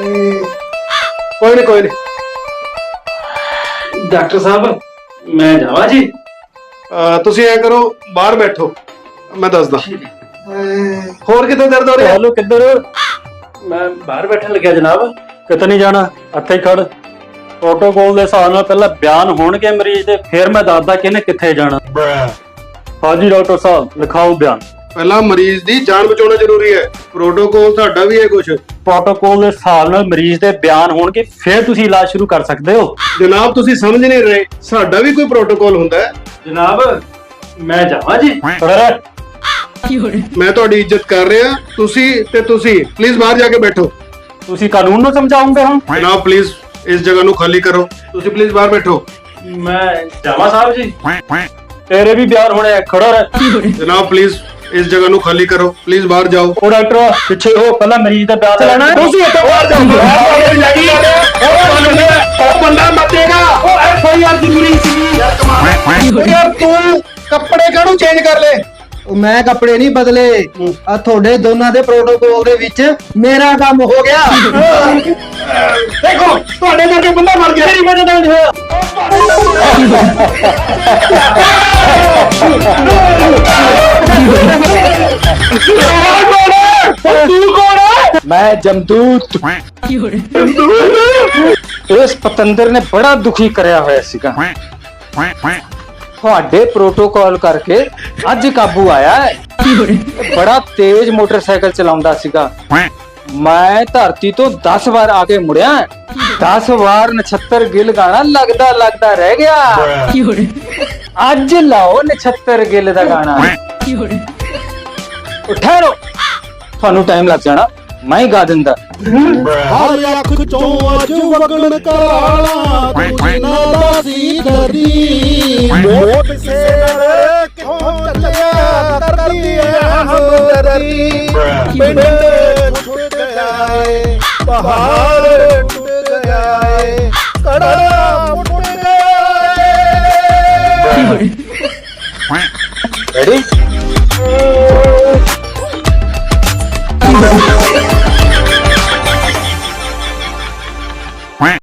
ਕੋਈ ਨਹੀਂ ਕੋਈ ਨਹੀਂ ਡਾਕਟਰ ਸਾਹਿਬ ਮੈਂ ਜਾਵਾਂ ਜੀ? ਤੁਸੀਂ ਐ ਕਰੋ ਬਾਹਰ ਬੈਠੋ। ਮੈਂ ਦੱਸਦਾ। ਹੋਰ ਕਿਤੇ ਦਰਦ ਹੋ ਰਿਹਾ? ਹੈਲੋ ਕਿੱਧਰ? ਮੈਂ ਬਾਹਰ ਬੈਠਣ ਲੱਗਿਆ ਜਨਾਬ। ਕਿਤੇ ਨਹੀਂ ਜਾਣਾ ਇੱਥੇ ਹੀ ਖੜ। ਪ੍ਰੋਟੋਕੋਲ ਦੇ ਹਿਸਾਬ ਨਾਲ ਪਹਿਲਾਂ ਬਿਆਨ ਹੋਣਗੇ ਮਰੀਜ਼ ਦੇ ਫਿਰ ਮੈਂ ਦੱਸਦਾ ਕਿ ਇਹਨੇ ਕਿੱਥੇ ਜਾਣਾ। ਹਾਂਜੀ ਡਾਕਟਰ ਸਾਹਿਬ ਲਿਖਾਓ ਬਿਆਨ। ਪਹਿਲਾਂ ਮਰੀਜ਼ ਦੀ ਜਾਨ ਬਚਾਉਣਾ ਜ਼ਰੂਰੀ ਹੈ। ਪ੍ਰੋਟੋਕੋਲ ਤੁਹਾਡਾ ਵੀ ਹੈ ਕੁਝ ਪ੍ਰੋਟੋਕੋਲ ਦੇ ਹਿਸਾਬ ਨਾਲ ਮਰੀਜ਼ ਦੇ ਬਿਆਨ ਹੋਣਗੇ ਫਿਰ ਤੁਸੀਂ ਇਲਾਜ ਸ਼ੁਰੂ ਕਰ ਸਕਦੇ ਹੋ। ਜਨਾਬ ਤੁਸੀਂ ਸਮਝ ਨਹੀਂ ਰਹੇ। ਸਾਡਾ ਵੀ ਕੋਈ ਪ੍ਰੋਟੋਕੋਲ ਹੁੰਦਾ ਹੈ। ਜਨਾਬ ਮੈਂ ਜਾਵਾਂ ਜੀ। ਰਹਿ। ਮੈਂ ਤੁਹਾਡੀ ਇੱਜ਼ਤ ਕਰ ਰਿਹਾ। ਤੁਸੀਂ ਤੇ ਤੁਸੀਂ ਪਲੀਜ਼ ਬਾਹਰ ਜਾ ਕੇ ਬੈਠੋ। ਤੁਸੀਂ ਕਾਨੂੰਨ ਨੂੰ ਸਮਝਾਉਂਗੇ ਹੁਣ? ਜਨਾਬ ਪਲੀਜ਼ ਇਸ ਜਗ੍ਹਾ ਨੂੰ ਖਾਲੀ ਕਰੋ। ਤੁਸੀਂ ਪਲੀਜ਼ ਬਾਹਰ ਬੈਠੋ। ਮੈਂ ਜਾਵਾ ਸਾਹਿਬ ਜੀ। ਤੇਰੇ ਵੀ ਬਿਆਨ ਹੋਣੇ ਖੜਾ ਰਹਿ। ਜਨਾਬ ਪਲੀਜ਼ ਇਸ ਜਗ੍ਹਾ ਨੂੰ ਖਾਲੀ ਕਰੋ ਪਲੀਜ਼ ਬਾਹਰ ਜਾਓ। ਉਹ ਡਾਕਟਰ ਪਿੱਛੇ ਹੋ ਪਹਿਲਾਂ ਮਰੀਜ਼ ਦਾ ਬਿਆਨ ਲੈਣਾ ਤੁਸੀਂ ਇੱਥੇ ਬਾਹਰ ਜਾਓ। ਉਹ ਬੰਦਾ ਮੱਤੇਗਾ ਉਹ ਐਫ ਆਈ ਆਰ ਜ਼ਰੂਰੀ ਸੀ। ਯਾਰ ਤੂੰ ਕੱਪੜੇ ਕਾਹਨੂੰ ਚੇਂਜ ਕਰ ਲੈ ਉਹ ਮੈਂ ਕੱਪੜੇ ਨਹੀਂ ਬਦਲੇ। ਆ ਤੁਹਾਡੇ ਦੋਨਾਂ ਦੇ ਪ੍ਰੋਟੋਕੋਲ ਦੇ ਵਿੱਚ ਮੇਰਾ ਕੰਮ ਹੋ ਗਿਆ। ਦੇਖੋ ਤੁਹਾਡੇ ਕਰਕੇ ਬੰਦਾ ਮਰ ਗਿਆ। ਮੇਰੀ ਵਜ੍ਹਾ ਨਾਲ ਹੋਇਆ। ਹੈ ਮੈਂ ਇਸ ਪਤੰਦਰ ਨੇ ਬੜਾ ਦੁਖੀ ਕਰਿਆ ਹੋਇਆ ਸੀਗਾ ਤੁਹਾਡੇ ਪ੍ਰੋਟੋਕਾਲ ਕਰਕੇ ਅੱਜ ਕਾਬੂ ਆਇਆ ਹੈ ਬੜਾ ਤੇਜ਼ ਮੋਟਰਸਾਈਕਲ ਚਲਾਉਂਦਾ ਸੀਗਾ ਮੈਂ ਧਰਤੀ ਤੋਂ 10 ਵਾਰ ਆ ਕੇ ਮੁੜਿਆ 10 ਵਾਰ ਨਛੱਤਰ ਗਿੱਲ ਗਾਣਾ ਲੱਗਦਾ ਲੱਗਦਾ ਰਹਿ ਗਿਆ ਅੱਜ ਲਾਓ ਨਛੱਤਰ ਗਿੱਲ ਦਾ ਗਾਣਾ ਠਹਿਰੋ ਤੁਹਾਨੂੰ ਟਾਈਮ ਲੱਗ ਜਾਣਾ ਮੈਂ ਗਾ ਦਿੰਦਾ। ਹਰ ਅੱਖ ਚੋਂ ਅੱਜ ਵਗਣ ਕਾਲਾ ਤੂੰ ਜਿਨਾ ਦਾ ਸੀ ਮੋਟ ਸੇਰ ਕਿਉਂ ਚੱਲਿਆ ਕਰਦੀ ਐ ਹਮਦਰਦੀ। ਪਿੰਡ ਛੁੱਟ ਜਾਏ ਪਹਾੜ ਟੁੱਟ ਜਾਏ ਕੜਾ ਮੁੱਟ ਜਾਏ ਰੈਡੀ